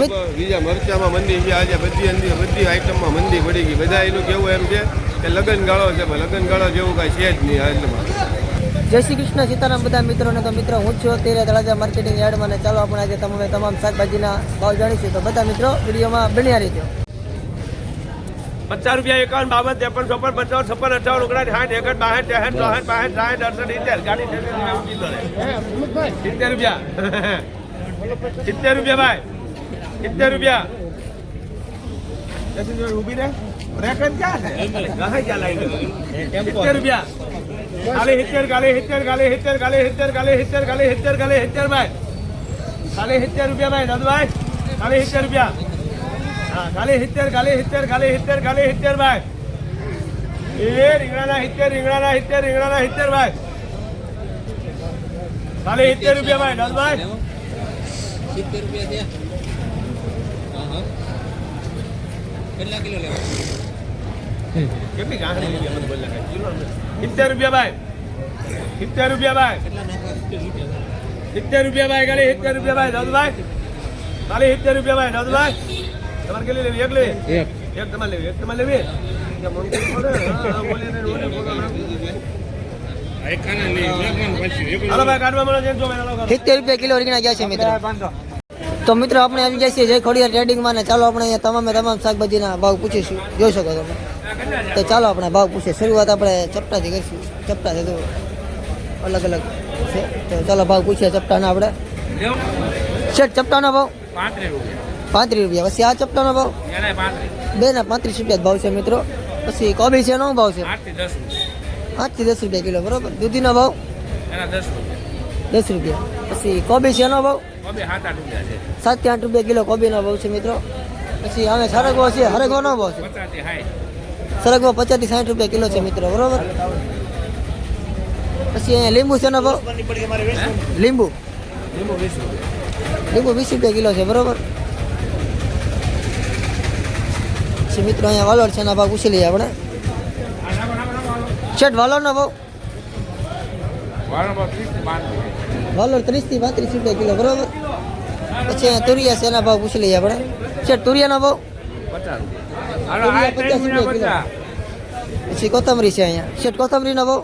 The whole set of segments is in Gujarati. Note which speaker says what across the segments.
Speaker 1: મિત-
Speaker 2: બીજા મરચામાં મંદી છે આજે બધી અંદર બધી આઈટમમાં મંદી પડી ગઈ. બધા એનું કેવું એમ છે કે લગન ગાળો છે લગ્ન લગન ગાળો જેવું કાંઈ છે જ નહીં હાલમાં.
Speaker 1: જય શ્રી કૃષ્ણ સીતારામ બધા મિત્રોને. તો મિત્રો હું છું અત્યારે તળાજા માર્કેટિંગ યાર્ડમાં અને ચાલો આપણે આજે તમે તમામ શાકભાજીના ભાવ જાણીશું. તો બધા મિત્રો વિડીયોમાં બન્યા રહેજો.
Speaker 2: પચાસ રૂપિયા એકાવન બાવન ત્રેપન ચોપન પંચાવન છપ્પન અઠાવન ઓગણાઠ સાઠ એકઠ બાસઠ ત્રેસઠ ચોસઠ પાસઠ સાઠ અડસઠ સિત્તેર ગાડી. સિત્તેર રૂપિયા. સિત્તેર રૂપિયા ભાઈ. સિત્તેર રૂપિયા દસ મિનિટ ઊભી રહે રેકર્ડ ક્યાં છે ગહાઈ ક્યાં લાગી ગઈ? સિત્તેર રૂપિયા કાલે સિત્તેર કાલે સિત્તેર કાલે સિત્તેર કાલે સિત્તેર કાલે સિત્તેર કાલે સિત્તેર કાલે સિત્તેર ભાઈ કાલે સિત્તેર રૂપિયા ભાઈ નંદભાઈ કાલે સિત્તેર રૂપિયા હા કાલે સિત્તેર કાલે સિત્તેર કાલે સિત્તેર કાલે સિત્તેર ભાઈ એ રીંગણાના સિત્તેર રીંગણાના સિત્તેર રીંગણાના સિત્તેર ભાઈ કાલે સિત્તેર રૂપિયા ભાઈ નંદભાઈ
Speaker 3: સિત્તેર રૂપિયા થયા હા હા કેટલા કિલો લેવા?
Speaker 2: કેટલી ગાંઠી લીધી મને બોલ. કિલો સિત્તેર રૂપિયા ભાઈ. સિત્તેર રૂપિયા ભાઈ. સિત્તેર રૂપિયા ભાઈ. કાલે સિત્તેર રૂપિયા ભાઈ નંદભાઈ ખાલી સિત્તેર રૂપિયા ભાઈ નંદભાઈ તમારે કેટલી લેવી? એક લેવી?
Speaker 3: એક.
Speaker 2: એક તમારે લેવી એક તમારે લેવી.
Speaker 1: સિત્તેર રૂપિયા કિલો રીંગણા ગયા છે મિત્રો. તો મિત્રો આપણે આવી જઈએ છીએ જય ખોડિયા ટ્રેડિંગમાં ને ચાલો આપણે અહીંયા તમામે તમામ શાકભાજીના ભાવ પૂછીશું. જોઈ શકો તમે. તો ચાલો આપણે ભાવ પૂછીએ. શરૂઆત આપણે ચપટાથી કરીશું. ચપટાથી તો અલગ અલગ છે. તો ચાલો ભાવ પૂછીએ ચપટાના આપણે. શેઠ ચપટાનો ભાવ? પાંત્રીસ રૂપિયા. પછી આ ચપટાનો ભાવ? બે ના પાંત્રીસ રૂપિયા ભાવ છે મિત્રો. પછી કોબી છે એનો ભાવ છે? આઠથી દસ રૂપિયા. કિલો બરોબર? દૂધીનો ભાવ? દસ રૂપિયા. પછી કોબી છે એનો ભાવ? સાતથી આઠ રૂપિયા કિલો કોબીનો ભાવ છે મિત્રો. પછી હવે સરગવો છે હરગવાનો ભાવ છે. સરગવો પચાસથી સાઠ રૂપિયા કિલો છે મિત્રો બરોબર? પછી અહીંયા લીંબુ છે એનો ભાવ? લીંબુ. લીંબુ વીસ રૂપિયા. કિલો છે બરોબર? પછી મિત્રો અહીંયા વાલોર છે એના ભાવ પૂછી લઈએ આપણે. શેઠ વાલોરનો ભાવ? વાલોર ત્રીસથી પાંત્રીસ રૂપિયા કિલો બરોબર? પછી અહીંયા તુરિયા છે એના ભાવ પૂછી લઈએ આપણે. શેઠ તુરિયાનો ભાવ? પચાસ રૂપિયા કિલો. પછી કોથમરી છે અહીંયા. શેઠ કોથમરીનો ભાવ?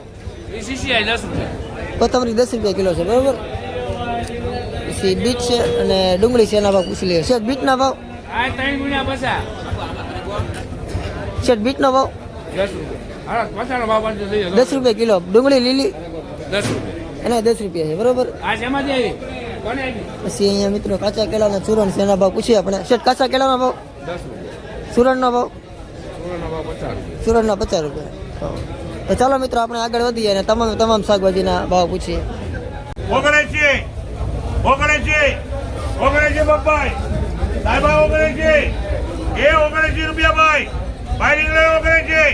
Speaker 1: કોથમરી દસ રૂપિયા કિલો છે બરોબર? પછી બીટ છે અને ડુંગળી છે એના ભાવ પૂછી લઈએ. શેઠ બીટના ભાવ? શેઠ બીટનો ભાવ? દસ રૂપિયા. કિલો. ડુંગળી લીલી? એના દસ રૂપિયા છે બરોબર? પછી અહીંયા મિત્રો કાચા કેળાના ચૂરણ છે એના ભાવ પૂછીએ આપણે. શેઠ કાચા કેળાના ભાવ? સુરણનો ભાવ? સુરણના પચાસ રૂપિયા. તો ચાલો મિત્રો આપણે આગળ વધીએ અને તમામ તમામ શાકભાજીના ભાવ પૂછીએ.
Speaker 4: ઓગણસી ઓગણસી ઓગણસી બપ્પાઈ સાહેબા ઓગણસી. એ ઓગણસી રૂપિયા ભાઈ. ભાઈ નીકળે ઓગણસી.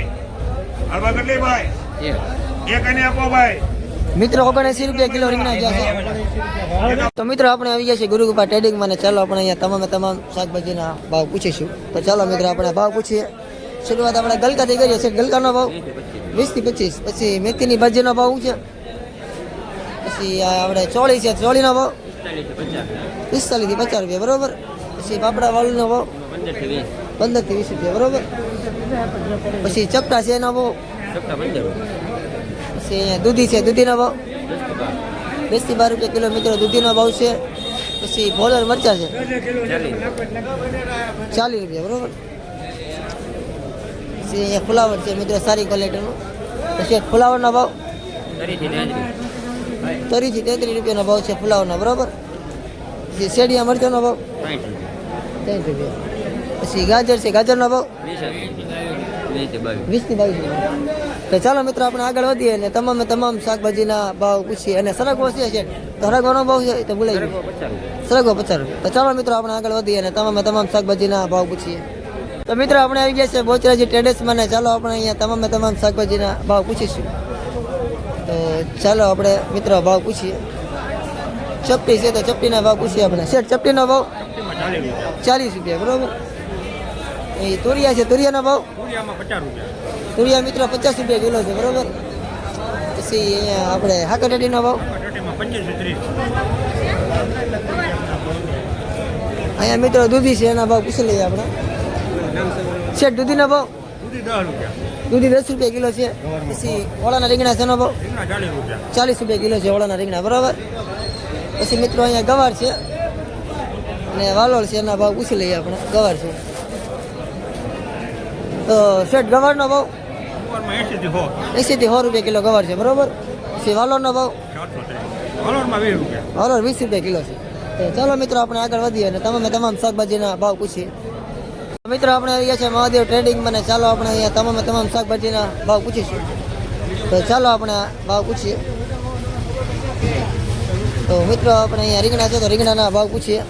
Speaker 4: હળવા કેટલી ભાઈ? એક. અને આપો ભાઈ.
Speaker 1: મિત્રો ઓગણસી રૂપિયા કિલો રીંગણા ગયા છે? તો મિત્રો, આપણે આવી ગયા છીએ ગુરુકૃપા ટ્રેડિંગમાં ચાલો આપણે અહીંયા તમામે તમામ શાકભાજીના ભાવ પૂછીશું. તો ચાલો મિત્રો, આપણે ભાવ પૂછીએ. શરૂઆત આપણે ગલકાથી કરીએ છીએ. ગલકાનો ભાવ વીસથી પચીસ. પછી મેથીની ભાજીનો ભાવ છે? પછી આપણે ચોળી છે, ચોળીનો ભાવ પિસ્તાલીસથી પચાસ રૂપિયા, બરોબર? પછી પાપડા વાળીનો ભાવ પંદરથી વીસ રૂપિયા, બરોબર? પછી ચપટા છે એનો ભાવ? પછી અહીંયા દૂધી છે દૂધીનો ભાવ. વીસથી બાર રૂપિયા કિલો મિત્રો દૂધીનો ભાવ છે પછી ભોલર મરચા છે. ચાલીસ રૂપિયા બરોબર? પછી અહીંયા ફુલાવર છે મિત્રો સારી ક્વોલિટીનું. પછી એક ફુલાવરનો ભાવ. તરીથી તેત્રીસ રૂપિયાનો ભાવ છે ફુલાવરનો બરોબર? પછી શેડિયા મરચાનો ભાવ. ત્રણ રૂપિયા. પછી ગાજર છે ગાજરનો ભાવ. વીસથી બાવીસ રૂપિયા. તો ચાલો મિત્રો, આપણે આગળ વધીએ અને તમામે તમામ શાકભાજીના ભાવ પૂછીએ. અને સરગવો છે છે તો સરગવાનો ભાવ છે તો ભૂલાઈ ગયો. સરગવો પચાસ રૂપિયા. તો ચાલો મિત્રો, આપણે આગળ વધીએ અને તમામે તમામ શાકભાજીના ભાવ પૂછીએ. તો મિત્રો, આપણે આવી ગયા છે બોચરાજી ટ્રેડર્સમાં ને ચાલો આપણે અહીંયા તમામે તમામ શાકભાજીના ભાવ પૂછીશું. તો ચાલો આપણે મિત્રો, ભાવ પૂછીએ. ચપટી છે તો ચપટીના ભાવ પૂછીએ આપણે. શેઠ, ચપટીનો ભાવ? ચાલીસ રૂપિયા, બરોબર? એ તુરિયા છે, તુરિયાનો ભાવ? તુરિયા મિત્રો પચાસ રૂપિયા કિલો છે, બરોબર? પછી અહીંયા આપણે હાકરડીનો ભાવ. અહીંયા મિત્રો દૂધી છે, એના ભાવ પૂછી લઈએ આપણે. શેઠ, દૂધીનો ભાવ?
Speaker 5: દૂધી દસ રૂપિયા
Speaker 1: કિલો છે. પછી ઓળાના રીંગણા છે એનો ભાવ?
Speaker 5: ચાલીસ રૂપિયા
Speaker 1: કિલો છે ઓળાના રીંગણા, બરાબર? પછી મિત્રો અહીંયા ગવાર છે. અને વાલોળ છે, એના ભાવ પૂછી લઈએ આપણે. ગવાર છે. તો શેઠ, ગવારનો ભાવ? એંસીથી સો. રૂપિયા કિલો ગવાર છે બરાબર? પછી વાલોળનો ભાવ?
Speaker 5: વાલોર વીસ રૂપિયા.
Speaker 1: વાલોળ વીસ રૂપિયા કિલો છે. તો ચાલો મિત્રો આપણે આગળ વધીએ અને તમામે તમામ શાકભાજીના ભાવ પૂછીએ. મિત્રો આપણે આવી ગયા છે મહાદેવ ટ્રેડિંગ મને ચાલો આપણે અહીંયા તમામે તમામ શાકભાજીના ભાવ પૂછીશું. તો ચાલો આપણે ભાવ પૂછીએ. તો મિત્રો આપણે અહીંયા રીંગણા છે તો રીંગણાના ભાવ પૂછીએ.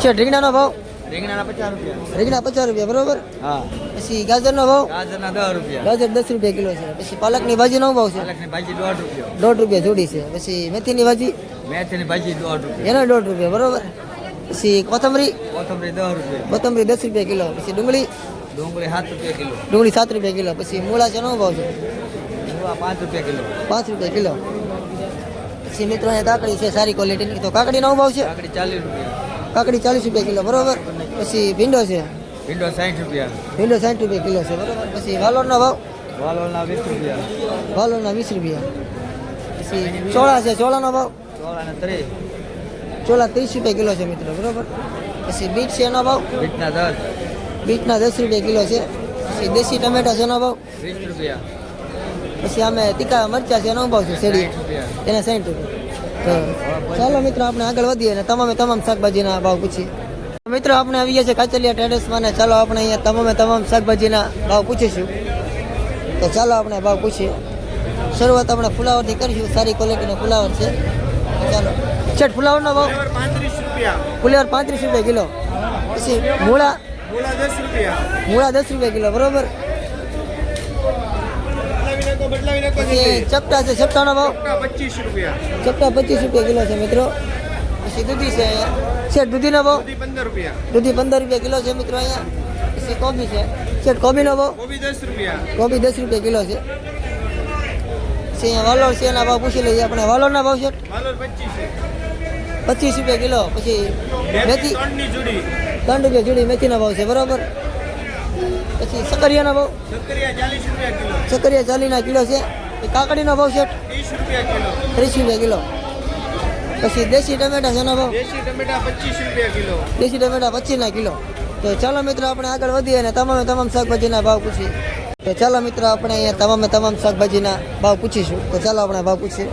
Speaker 1: છે રીંગણાનો ભાવ?
Speaker 5: રીંગણાના પચાસ રૂપિયા.
Speaker 1: રીંગણા પચાસ રૂપિયા બરોબર?
Speaker 5: હા.
Speaker 1: પછી ગાજરનો ભાવ?
Speaker 5: ગાજરના દસ રૂપિયા.
Speaker 1: ગાજર દસ રૂપિયા કિલો છે. પછી પાલકની ભાજીનો ભાવ છે?
Speaker 5: પાલકની ભાજી દોઢ રૂપિયા.
Speaker 1: દોઢ રૂપિયા જોડી છે. પછી મેથીની ભાજી?
Speaker 5: મેથીની ભાજી દોઢ રૂપિયા.
Speaker 1: એનો દોઢ રૂપિયા બરોબર? પછી કોથમરી?
Speaker 5: કોથમરી દસ રૂપિયા.
Speaker 1: કોથમરી દસ રૂપિયા કિલો. પછી ડુંગળી?
Speaker 5: ડુંગળી સાત રૂપિયા કિલો.
Speaker 1: ડુંગળી સાત રૂપિયા કિલો. પછી મૂળા છે એનો ભાવ છે?
Speaker 5: પાંચ રૂપિયા કિલો.
Speaker 1: પાંચ રૂપિયા કિલો. પછી મિત્રો અહીંયા કાકડી છે સારી ક્વોલિટીની તો કાકડીનો ભાવ છે?
Speaker 5: કાકડી ચાલીસ રૂપિયા.
Speaker 1: કાકડી ચાલીસ રૂપિયા કિલો બરોબર? પછી ભીંડો છે.
Speaker 5: ભીંડો સાઠ રૂપિયા.
Speaker 1: ભીંડો સાઠ રૂપિયા કિલો છે બરોબર? પછી વાલોરનો ભાવ?
Speaker 5: વાલોરના વીસ રૂપિયા.
Speaker 1: વાલોરના વીસ રૂપિયા. પછી ચોળા છે ચોળાનો ભાવ?
Speaker 5: ચોળાના ત્રીસ.
Speaker 1: ચોળા ત્રીસ રૂપિયા કિલો છે મિત્રો બરોબર? પછી બીટ છે એનો ભાવ?
Speaker 5: બીટના દસ.
Speaker 1: બીટના દસ રૂપિયા કિલો છે. પછી દેશી ટમેટા છે એનો ભાવ?
Speaker 5: વીસ રૂપિયા.
Speaker 1: પછી અમે તીખા મરચા છે એનો ભાવ છે શેરડી? એના સાઠ રૂપિયા. ચાલો મિત્રો આપણે આગળ વધીએ અને તમામે તમામ શાકભાજીના ભાવ પૂછીએ. મિત્રો આપણે આવી ગયા છે કાચલિયા ટ્રેડર્સમાં ને ચાલો આપણે અહીંયા તમામે તમામ શાકભાજીના ભાવ પૂછીશું. તો ચાલો આપણે ભાવ પૂછીએ. શરૂઆત આપણે ફુલાવરથી કરીશું. સારી ક્વોલિટીનો ફુલાવર છે. ચાલો. છેટ ફુલાવરનો ભાવ?
Speaker 5: પાંત્રીસ રૂપિયા.
Speaker 1: ફુલાવર પાંત્રીસ રૂપિયા કિલો. પછી મૂળા?
Speaker 5: મૂળા દસ રૂપિયા.
Speaker 1: મૂળા દસ રૂપિયા કિલો. બરોબર? પછી ચપટા છે ચપટાનો ભાવ?
Speaker 5: પચીસ રૂપિયા.
Speaker 1: ચપટા પચીસ રૂપિયા કિલો છે મિત્રો. પછી દૂધી છે. છે દૂધીનો ભાવ?
Speaker 5: પંદર રૂપિયા.
Speaker 1: દૂધી પંદર રૂપિયા કિલો છે મિત્રો અહીંયા. પછી કોબી છે. શેઠ કોબીનો ભાવ?
Speaker 5: કોબી દસ રૂપિયા.
Speaker 1: કોબી દસ રૂપિયા કિલો છે. અહીંયા વાલોળ છે એના ભાવ પૂછી લઈએ આપણે. વાલોળના ભાવ છે?
Speaker 5: વાલોર પચીસ
Speaker 1: રૂપિયા કિલો. પછી મેથી ત્રણ રૂપિયા જોડી મેથીના ભાવ છે બરાબર? પછી સકરિયાના ભાવ? સકરિયા ચાલીના કિલો છે. એ કાકડીનો ભાવ છે?
Speaker 5: ત્રીસ રૂપિયા કિલો.
Speaker 1: ત્રીસ રૂપિયા કિલો. પછી દેશી ટમેટા છે ભાવ?
Speaker 5: દેશી ટમેટા પચીસ રૂપિયા કિલો.
Speaker 1: દેશી ટમેટા પચીસના કિલો. તો ચાલો મિત્રો આપણે આગળ વધીએ અને તમામે તમામ શાકભાજીના ભાવ પૂછીએ. તો ચાલો મિત્રો આપણે અહીંયા તમામે તમામ શાકભાજીના ભાવ પૂછીશું. તો ચાલો આપણે ભાવ પૂછીએ.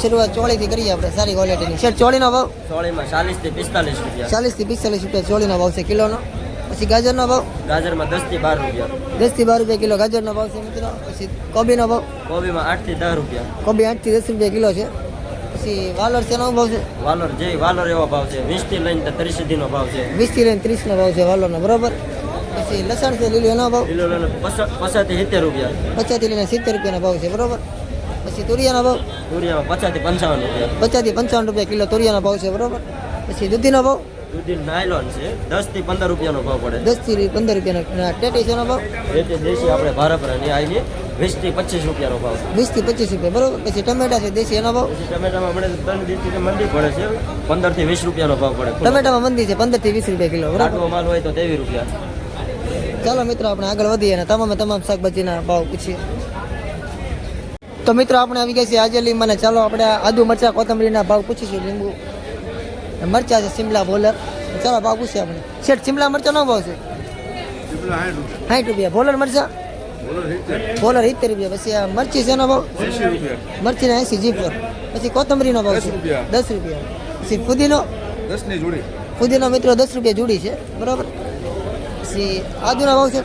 Speaker 1: શરૂઆત ચોળીથી કરીએ આપણે સારી ક્વોલિટીની શેઠ ચોળીનો ભાવ?
Speaker 2: ચોળીમાં ચાલીસથી પિસ્તાલીસ રૂપિયા.
Speaker 1: ચાલીસથી પિસ્તાલીસ રૂપિયા ચોળીનો ભાવ છે કિલોનો. પછી ગાજરનો ભાવ?
Speaker 2: ગાજરમાં દસથી બાર રૂપિયા.
Speaker 1: દસથી બાર રૂપિયા કિલો ગાજરનો ભાવ છે મિત્રો. પછી કોબીનો ભાવ?
Speaker 2: કોબીમાં આઠથી દસ રૂપિયા.
Speaker 1: કોબી આઠથી દસ રૂપિયા કિલો છે. પછી વાલર છે ભાવ છે?
Speaker 2: વાલર જે વાલર એવો ભાવ છે. વીસથી લઈને ત્રીસ સુધીનો ભાવ છે.
Speaker 1: વીસથી લઈને ત્રીસનો ભાવ છે વાલરનો બરોબર? પછી લસણ છે લીલું એનો ભાવ?
Speaker 2: લીલો પચાસથી સિત્તેર રૂપિયા.
Speaker 1: પચાસથી લઈને સિત્તેર રૂપિયાનો ભાવ છે બરોબર? પછી તુરિયાનો ભાવ?
Speaker 2: તુરિયામાં પચાસથી પંચાવન રૂપિયા.
Speaker 1: પચાસથી પંચાવન રૂપિયા કિલો તુરિયાનો ભાવ છે બરોબર? પછી દૂધીનો ભાવ?
Speaker 2: દૂધી નાયલોન છે. દસથી પંદર રૂપિયાનો ભાવ પડે
Speaker 1: દસથી પંદર રૂપિયાનો ટેટીસનો ભાવ?
Speaker 2: દેશી આપણે ભારપરાની આવીને વીસથી પચીસ રૂપિયાનો ભાવ
Speaker 1: વીસથી પચીસ રૂપિયા બરોબર? પછી ટમેટા છે દેશી એનો ભાવ?
Speaker 2: ટમેટામાં મળે ત્રણ દિવસથી મંદી પડે છે પંદરથી વીસ રૂપિયાનો ભાવ પડે.
Speaker 1: ટમેટામાં મંદી છે પંદરથી વીસ રૂપિયા કિલો બરાબર?
Speaker 2: માલ હોય તો તેવી રૂપિયા.
Speaker 1: ચાલો મિત્રો આપણે આગળ વધીએ અને તમામે તમામ શાકભાજીના ભાવ પૂછીએ. તો મિત્રો આપણે આવી ગયા છીએ આજે મને ચાલો આપણે આદુ મરચા કોથમરીના ભાવ પૂછીશું લીંબુ. મરચા છે શિમલા બોલર ચાલો ભાવ પૂછીએ આપણે. શેઠ શિમલા મરચાનો ભાવ છે? સાઠ રૂપિયા. બોલર મરચા? બોલર સિત્તેર. રૂપિયા. પછી આ મરચી છે એનો ભાવ? મરચીના એસી જીપર પછી કોથમરીનો ભાવ છે? દસ રૂપિયા. પછી ફુદીનો?
Speaker 5: ની
Speaker 1: ફુદીનો મિત્રો દસ રૂપિયા જોડી છે. બરાબર? પછી આદુના ભાવ છે?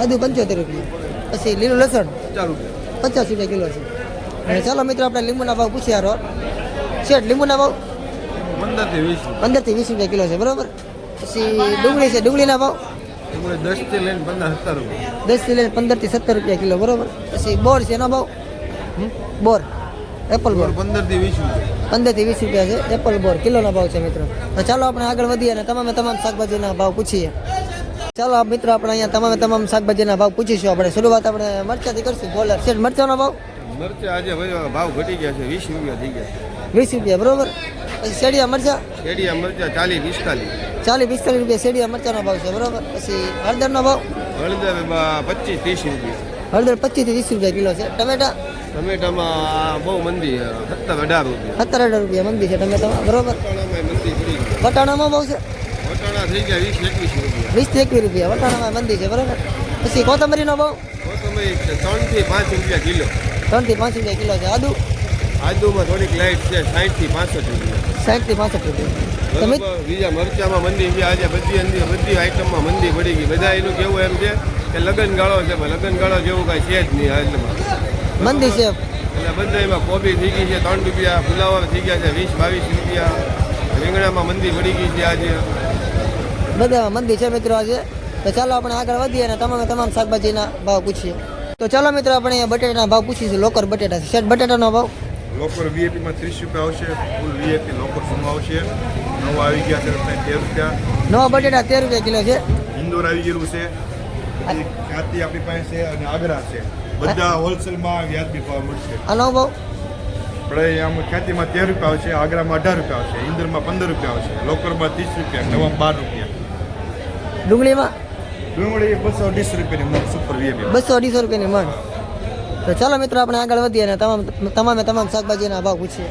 Speaker 5: આદુ પંચોતેર.
Speaker 1: રૂપિયા. પછી લીલું લસણ?
Speaker 5: પચાસ રૂપિયા.
Speaker 1: કિલો છે. ચાલો મિત્રો આપણે લીંબુના ભાવ પૂછ્યા શેઠ લીંબુના ભાવ? પંદરથી વીસ રૂપિયા કિલો છે બરાબર? પછી ડુંગળી છે ડુંગળીના ભાવ?
Speaker 5: દસથી લઈને પંદર સત્તર રૂપિયા.
Speaker 1: લઈને પંદરથી સત્તર રૂપિયા કિલો બરોબર? પછી બોર છે એનો ભાવ? બોર. એપલ બોર.
Speaker 5: પંદરથી વીસ રૂપિયા.
Speaker 1: પંદરથી વીસ રૂપિયા છે એપલ બોર. કિલોનો ભાવ છે મિત્રો. તો ચાલો આપણે આગળ વધીએ અને તમામે તમામ શાકભાજીના ભાવ પૂછીએ. ચાલો મિત્રો આપણે અહીંયા તમામે તમામ શાકભાજીના ભાવ પૂછીશું. આપણે શરૂઆત આપણે મરચાથી કરશું. બોલર છે મરચાનો ભાવ?
Speaker 5: મરચા આજે ભાવ ઘટી ગયા છે વીસ રૂપિયા થઈ ગયા
Speaker 1: વીસ રૂપિયા બરોબર? પછી શેડિયા મરચા?
Speaker 6: શેડિયા મરચા ચાલીસ પિસ્તાલીસ.
Speaker 1: ચાલીસ પિસ્તાલીસ રૂપિયા શેડિયા મરચાનો ભાવ છે બરાબર? પછી હળદરનો ભાવ?
Speaker 6: હળદર પચીસ ત્રીસ રૂપિયા.
Speaker 1: હળદર પચીસથી ત્રીસ રૂપિયા કિલો છે. ટમેટા?
Speaker 6: ટમેટામાં બહુ મંદી સત્તર અઢાર રૂપિયા.
Speaker 1: સત્તર અઢાર રૂપિયા મંદી છે ટમેટામાં બરાબર?
Speaker 6: વટાણામાં
Speaker 1: ભાવ છે?
Speaker 6: વટાણા થઈ ગયા વીસ એકવીસ રૂપિયા.
Speaker 1: વીસથી એકવીસ રૂપિયા વટાણામાં મંદી છે બરાબર? પછી કોથમરીનો ભાવ?
Speaker 6: કોથમરી ત્રણથી પાંચ રૂપિયા કિલો.
Speaker 1: ત્રણથી પાંચ રૂપિયા કિલો છે. આદુ?
Speaker 6: આદુમાં થોડીક લાઈટ છે સાઠથી પાસઠ રૂપિયા.
Speaker 1: સાઠથી પાસઠ રૂપિયા
Speaker 6: તમે બીજા મરચામાં મંદી છે આજે બધી અંદર બધી આઈટમમાં મંદી પડી ગઈ. બધા એનું કેવું એમ છે કે લગન ગાળો છે લગન ગાળો જેવું કાંઈ છે જ નહીં હાલમાં.
Speaker 1: મંદી છે.
Speaker 6: એટલે બધા એમાં કોબી થઈ ગઈ છે ત્રણ રૂપિયા ફુલાવર થઈ ગયા છે વીસ બાવીસ રૂપિયા. રીંગણામાં મંદી પડી ગઈ છે આજે.
Speaker 1: બધામાં મંદી છે મિત્રો આજે. તો ચાલો આપણે આગળ વધીએ અને તમામે તમામ શાકભાજીના ભાવ પૂછીએ. તો ચાલો મિત્રો આપણે બટેટાના ભાવ પૂછીશું. લોકર બટેટા છે. શેઠ બટેટાનો ભાવ?
Speaker 4: લોકર વીઆઈપીમાં ત્રીસ રૂપિયા આવશે ફૂલ વીઆઈપી લોકર શું આવશે. નવા આવી ગયા છે આપણે તેર રૂપિયા.
Speaker 1: નવા બટેટા તેર રૂપિયા કિલો છે.
Speaker 4: ઇન્દોર આવી ગયેલું છે. ખ્યાતિ આપણી પાસે છે અને આગ્રા છે. બધા હોલસેલમાં વ્યાજબી ભાવ મળશે.
Speaker 1: નવો ભાવ?
Speaker 4: આપણે આમ ખ્યાતિમાં તેર રૂપિયા આવશે આગ્રામાં અઢાર રૂપિયા આવશે ઇન્દોરમાં પંદર રૂપિયા આવશે લોકરમાં ત્રીસ રૂપિયા નવામાં બાર રૂપિયા.
Speaker 1: ડુંગળીમાં?
Speaker 4: ડુંગળી બસો અઢીસો રૂપિયાની મણ સુપર વીએપી
Speaker 1: બસો અઢીસો રૂપિયાની મણ. તો ચાલો મિત્રો આપણે આગળ વધીએ અને તમામ તમામે તમામ શાકભાજીના ભાવ પૂછીએ.